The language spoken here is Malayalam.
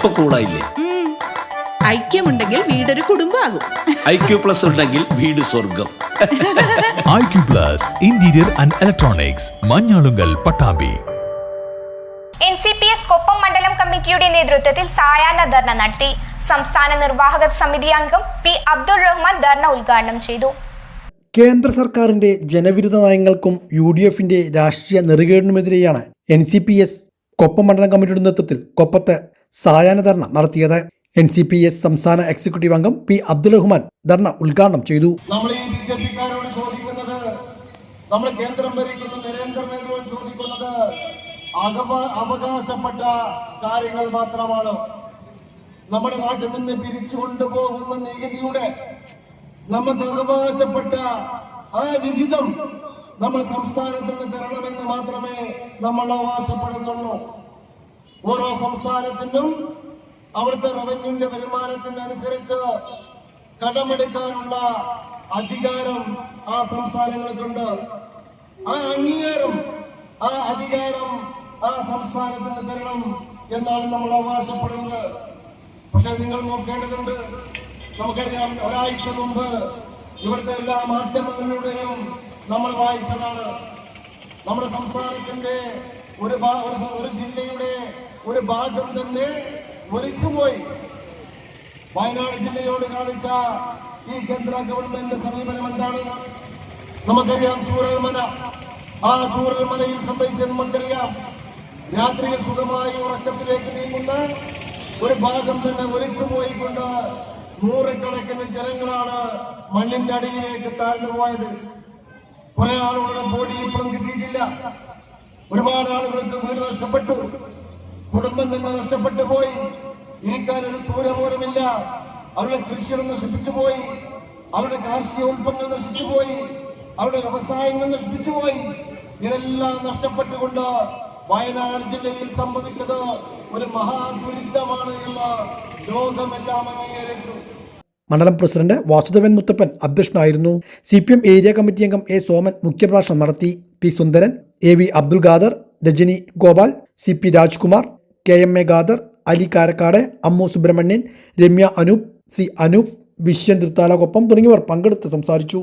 ഇപ്പൊ കൂളായില്ലേ ഐക്യമുണ്ടെങ്കിൽ വീടൊരു കുടുംബമാകും. ഐക്യു ക്യു പ്ലസ് ഉണ്ടെങ്കിൽ വീട് സ്വർഗം. IQ Q plus interior and electronics Manjalungal Pattambi. N C P S Koppam മണ്ഡലം കമ്മിറ്റിയുടെ നേതൃത്വത്തിൽ സായാഹ്ന ധർണ നടത്തി. സംസ്ഥാന നിർവാഹക സമിതി അംഗം പി അബ്ദുൾ റഹ്മാൻ ധർണ ഉദ്ഘാടനം ചെയ്തു. കേന്ദ്ര സർക്കാരിന്റെ ജനവിരുദ്ധ നയങ്ങൾക്കും യു ഡി എഫിന്റെ രാഷ്ട്രീയ നെറുകേടിനുമെതിരെയാണ് N C P S Koppam മണ്ഡലം കമ്മിറ്റിയുടെ നേതൃത്വത്തിൽ കൊപ്പത്ത് സായാഹ്ന ധർണ നടത്തിയത്. എൻ സി പി എസ് സംസ്ഥാന എക്സിക്യൂട്ടീവ് അംഗം പി അബ്ദുൾ റഹ്മാൻ ധർണ ഉദ്ഘാടനം ചെയ്തു. നമ്മൾ ഈ ചോദിക്കുന്നത് നമ്മൾ കേന്ദ്രം ഭരിക്കുന്ന ചോദിക്കുന്നത് അവകാശപ്പെട്ട കാര്യങ്ങൾ മാത്രമാണ്. നമ്മുടെ നാട്ടിൽ നിന്ന് പിരിച്ചു കൊണ്ടുപോകുന്ന നികുതിയുടെ നമുക്ക് അവകാശപ്പെട്ട ആ വിഹിതം നമ്മൾ സംസ്ഥാനത്ത് നിന്ന് തരണമെന്ന് മാത്രമേ നമ്മൾ അവകാശപ്പെടുന്നുള്ളൂ. ഓരോ സംസ്ഥാനത്തിനും അവിടുത്തെ റവന്യൂവിന്റെ വരുമാനത്തിനനുസരിച്ച് കടമെടുക്കാനുള്ള അധികാരം ആ സംസ്ഥാനങ്ങൾക്കുണ്ട്. ആ അംഗീകാരം ആ അധികാരം ആ സംസ്ഥാനത്തിന് തരണം എന്നാണ് നമ്മൾ അവകാശപ്പെടുന്നത്. പക്ഷെ നിങ്ങൾ നോക്കേണ്ടതുണ്ട് നമുക്കറിയാം ഒരാഴ്ച മുമ്പ് ഇവിടുത്തെ എല്ലാ മാധ്യമങ്ങളിലൂടെയും നമ്മൾ വായിച്ചതാണ്. നമ്മുടെ സംസ്ഥാനത്തിന്റെ ഒരു ഒരു ജില്ലയുടെ ഒരു ഭാഗം തന്നെ ഒലിച്ചുപോയി വയനാട് ജില്ലയോട് കാണിച്ച ഈ കേന്ദ്ര ഗവൺമെന്റ് സമീപനം എന്താണ്? നമുക്കറിയാം ചൂരൽമല. ആ ചൂരൽമലയിൽ സംഭവിച്ച നമുക്കറിയാം. രാത്രിയിൽ സുഖമായി ഉറക്കത്തിലേക്ക് നീങ്ങുന്ന ഒരു ഭാഗം തന്നെ ഒലിച്ചുപോയിക്കൊണ്ട് നൂറുകണക്കിന് ജനങ്ങളാണ് മണ്ണിന്റെ അടിയിലേക്ക് താഴ്ന്നു പോയത്. കുറെ ആളുകളുടെ ബോഡി ഇപ്പോഴും കിട്ടിയിട്ടില്ല. ഒരുപാട് ആളുകൾക്ക് വീട് നഷ്ടപ്പെട്ടു. കുടുംബം നമ്മൾ നഷ്ടപ്പെട്ടു പോയി. ഇരിക്കാൻ ഒരു കൂര പോലുമില്ല അവരുടെ കൃഷികൾ നശിപ്പിച്ചു പോയി. അവരുടെ കാർഷിക ഉൽപ്പന്നം നശിച്ചു പോയി. അവരുടെ വ്യവസായങ്ങൾ നശിപ്പിച്ചു പോയി. ഇതെല്ലാം നഷ്ടപ്പെട്ടുകൊണ്ട് വയനാട് ജില്ലയിൽ സംഭവിച്ചത് ഒരു മഹാദുരിതമാണ് എന്ന ലോകമെല്ലാം അംഗീകരിച്ചു. മണ്ഡലം പ്രസിഡന്റ് വാസുദേവൻ മുത്തപ്പൻ അധ്യക്ഷനായിരുന്നു. C P M area committee അംഗം എ സോമൻ മുഖ്യപ്രഭാഷണം നടത്തി. P Sundaran A V Abdul Khader Rajani Gopal C P Rajkumar K M A Khader Ali Karakkad Ammu Subramanian Ramya Anoop C Anoop Viswan Thrithala Koppam തുടങ്ങിയവർ പങ്കെടുത്ത് സംസാരിച്ചു.